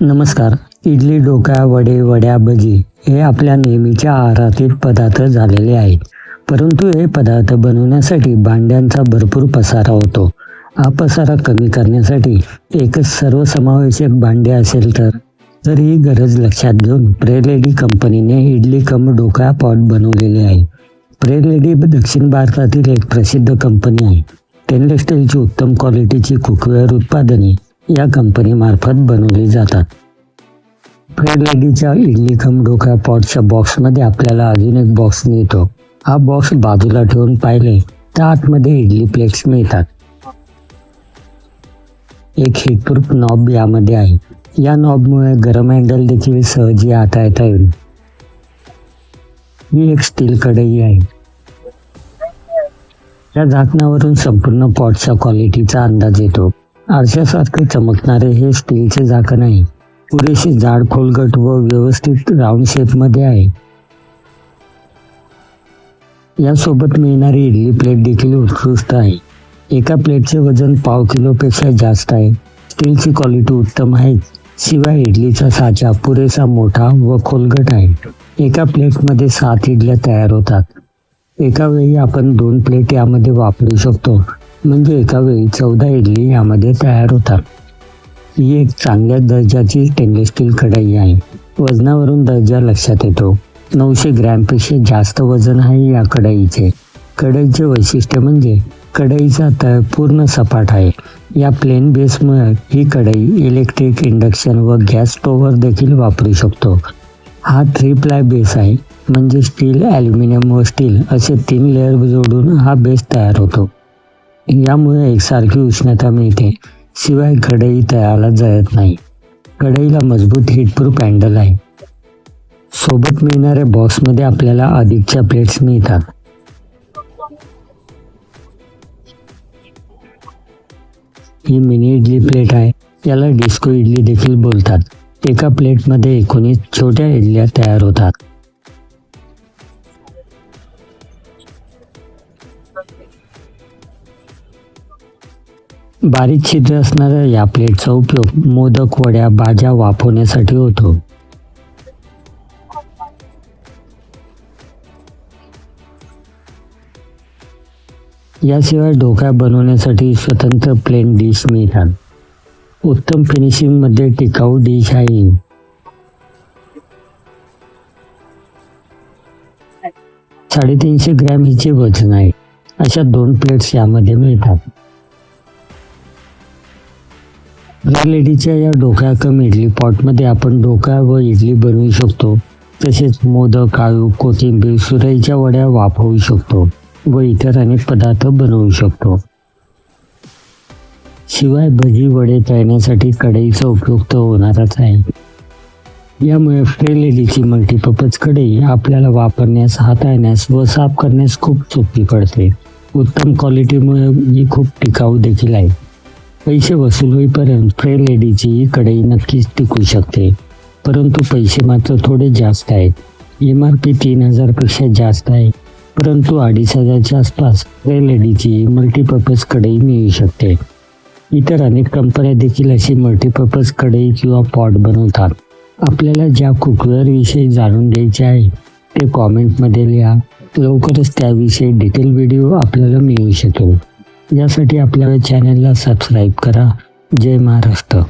नमस्कार. इडली डोका वडे वड्या भजी हे आपल्या नेहमीच्या आहारातील पदार्थ झालेले आहेत. परंतु हे पदार्थ बनवण्यासाठी भांड्यांचा भरपूर पसारा होतो. हा पसारा कमी करण्यासाठी एकच सर्वसमावेशक भांडे असेल तर? तर ही गरज लक्षात घेऊन प्रेलेडी कंपनीने इडली कम डोका पॉट बनवलेले आहे. प्रेलेडी दक्षिण भारतातील एक प्रसिद्ध कंपनी आहे. स्टेनलेस स्टीलची उत्तम क्वालिटीची कुकवेअर उत्पादने या कंपनीमार्फत बनवली जातात. फ्रेड लेडीच्या इडली खम डोका पॉटच्या बॉक्समध्ये आपल्याला अजून एक बॉक्स मिळतो. हा बॉक्स बाजूला ठेवून पाहिले तर आतमध्ये इडली प्लेट्स मिळतात. एक हिटप्रूफ नॉब यामध्ये आहे. या नॉबमुळे गरम हँडल देखील सहजी हाताळता येईल. ही एक स्टील कढई आहे. या झाकणावरून संपूर्ण पॉटच्या क्वालिटीचा अंदाज येतो. आरशासारखे चमकणारे हे स्टीलचे झाकण आहे. पुरेसे जाड खोलगट व व्यवस्थित राऊंड शेपमध्ये आहे. यासोबत मिळणारी इडली प्लेट देखील उत्कृष्ट आहे. एका प्लेटचे वजन पाव किलोपेक्षा जास्त आहे. स्टीलची क्वालिटी उत्तम आहे. शिवाय इडलीचा साचा पुरेसा मोठा व खोलगट आहे. एका प्लेटमध्ये सात इडल्या तयार होतात. एका वेळी आपण दोन प्लेट यामध्ये वापरू शकतो. म्हणजे एका वेळी चौदा इडली यामध्ये तयार होतात ही एक चांगल्या दर्जाची स्टेनलेस स्टील कढई आहे. वजनावरून दर्जा लक्षात येतो. नऊशे ग्रॅमपेक्षा जास्त वजन आहे या कढईचे. कढईचे वैशिष्ट्य म्हणजे कढईचा तळ पूर्ण सपाट आहे. या प्लेन बेसमुळे ही कढई इलेक्ट्रिक इंडक्शन व गॅस स्टोव्हवर देखील वापरू शकतो. हा थ्री प्लाय बेस आहे. म्हणजे स्टील ॲल्युमिनियम व स्टील असे तीन लेअर जोडून हा बेस तयार होतो. यामुळे एकसारखी उष्णता मिळते. शिवाय कढई तयाला जळत नाही. कढईला मजबूत हिटप्रूफ हँडल आहे. सोबत मिळणाऱ्या बॉक्समध्ये आपल्याला अधिकच्या प्लेट्स मिळतात. ही मिनी इडली प्लेट आहे. याला डिस्को इडली देखील बोलतात. एका प्लेटमध्ये एकोणीस छोट्या इडल्या तयार होतात. बारीक छिद्र असणाऱ्या या प्लेटचा उपयोग मोदक वड्या भाज्या वाफवण्यासाठी होतो. याशिवाय डोक्या बनवण्यासाठी स्वतंत्र प्लेन डिश मिळतात. उत्तम फिनिशिंगमध्ये टिकाऊ डिश आहे. साडेतीनशे ग्रॅम हिचे वजन आहे. अशा दोन प्लेट्स यामध्ये मिळतात. लेडीच्या या डोका कम इडली पॉटमध्ये आपण डोका व इडली बनवू शकतो. तसेच मोदक आळू कोथिंबीर सुरईच्या वड्या वाफवू शकतो व इतर अनेक पदार्थ बनवू शकतो. शिवाय भजी वडे तळण्यासाठी कढईचा उपयोग तर होणारच आहे. यामुळे फ्रे लेडीची मल्टीपर्पज कढई आपल्याला वापरण्यास हाताळण्यास व साफ करण्यास खूप सोपी पडते. उत्तम क्वालिटीमुळे ही खूप टिकाऊ देखील आहे. पैसे वसूल होईपर्यंत फ्रे लेडीची ही कढई नक्कीच टिकू शकते. परंतु पैसे मात्र थोडे जास्त आहेत. एम आर पी तीन हजारपेक्षा जास्त आहे. परंतु अडीच हजारच्या आसपास फ्रे लेडीची मल्टीपर्पज कढई मिळू शकते. इतर अनेक कंपन्या देखील अशी मल्टीपर्पज कढई किंवा पॉट बनवतात. आपल्याला ज्या कुकवेअरविषयी जाणून घ्यायचे आहे ते कॉमेंटमध्ये लिहा. लवकरच त्याविषयी डिटेल व्हिडिओ आपल्याला मिळू शकेल. यासाठी आपल्या चॅनलला सबस्क्राईब करा. जय महाराष्ट्र.